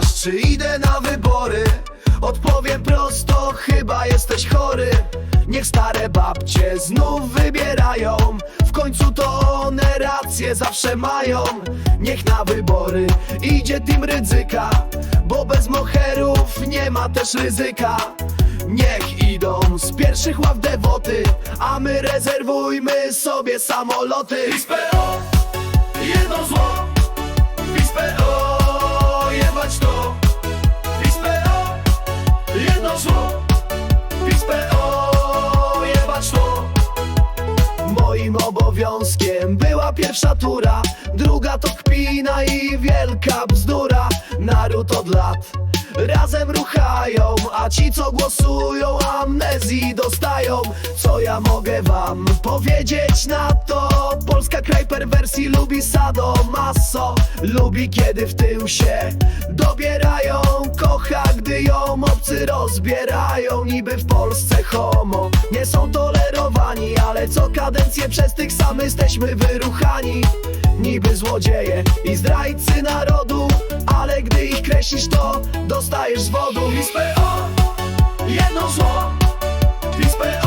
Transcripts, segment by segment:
czy idę na wybory? Odpowiem prosto, chyba jesteś chory. Niech stare babcie znów wybierają. W końcu to one rację zawsze mają. Niech na wybory idzie tym ryzyka Bo bez moherów nie ma też ryzyka. Niech idą z pierwszych ław dewoty A my rezerwujmy sobie samoloty. PO, jedno zło jedno zło PO, jebać to Moim obowiązkiem była pierwsza tura Druga to kpina i wielka bzdura. Naród od lat razem ruchają A ci co głosują amnezji dostają. Co ja mogę wam powiedzieć na to? Polska kraj perwersji lubi sadomaso Lubi kiedy w tył się dobierają gdy ją obcy rozbierają Niby w Polsce homo. Nie są tolerowani Ale co kadencję przez tych samych jesteśmy wyruchani. Niby złodzieje i zdrajcy narodu Ale gdy ich kreślisz to dostajesz z wodu. PO, jedno zło. PO,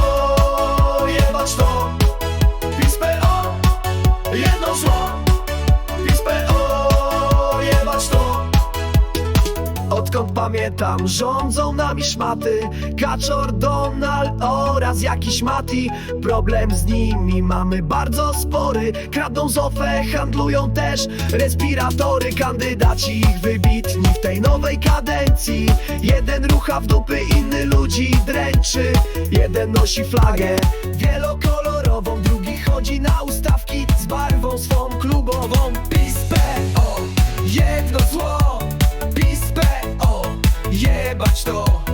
pamiętam, rządzą nami szmaty Kaczor, Donald oraz jakiś Mati. Problem z nimi mamy bardzo spory Kradną z OFE, handlują też respiratory. Kandydaci ich wybitni w tej nowej kadencji. Jeden rucha w dupy, inny ludzi dręczy. Jeden nosi flagę wielokolorową Drugi chodzi na ustawki z barwą swą klubową вибач то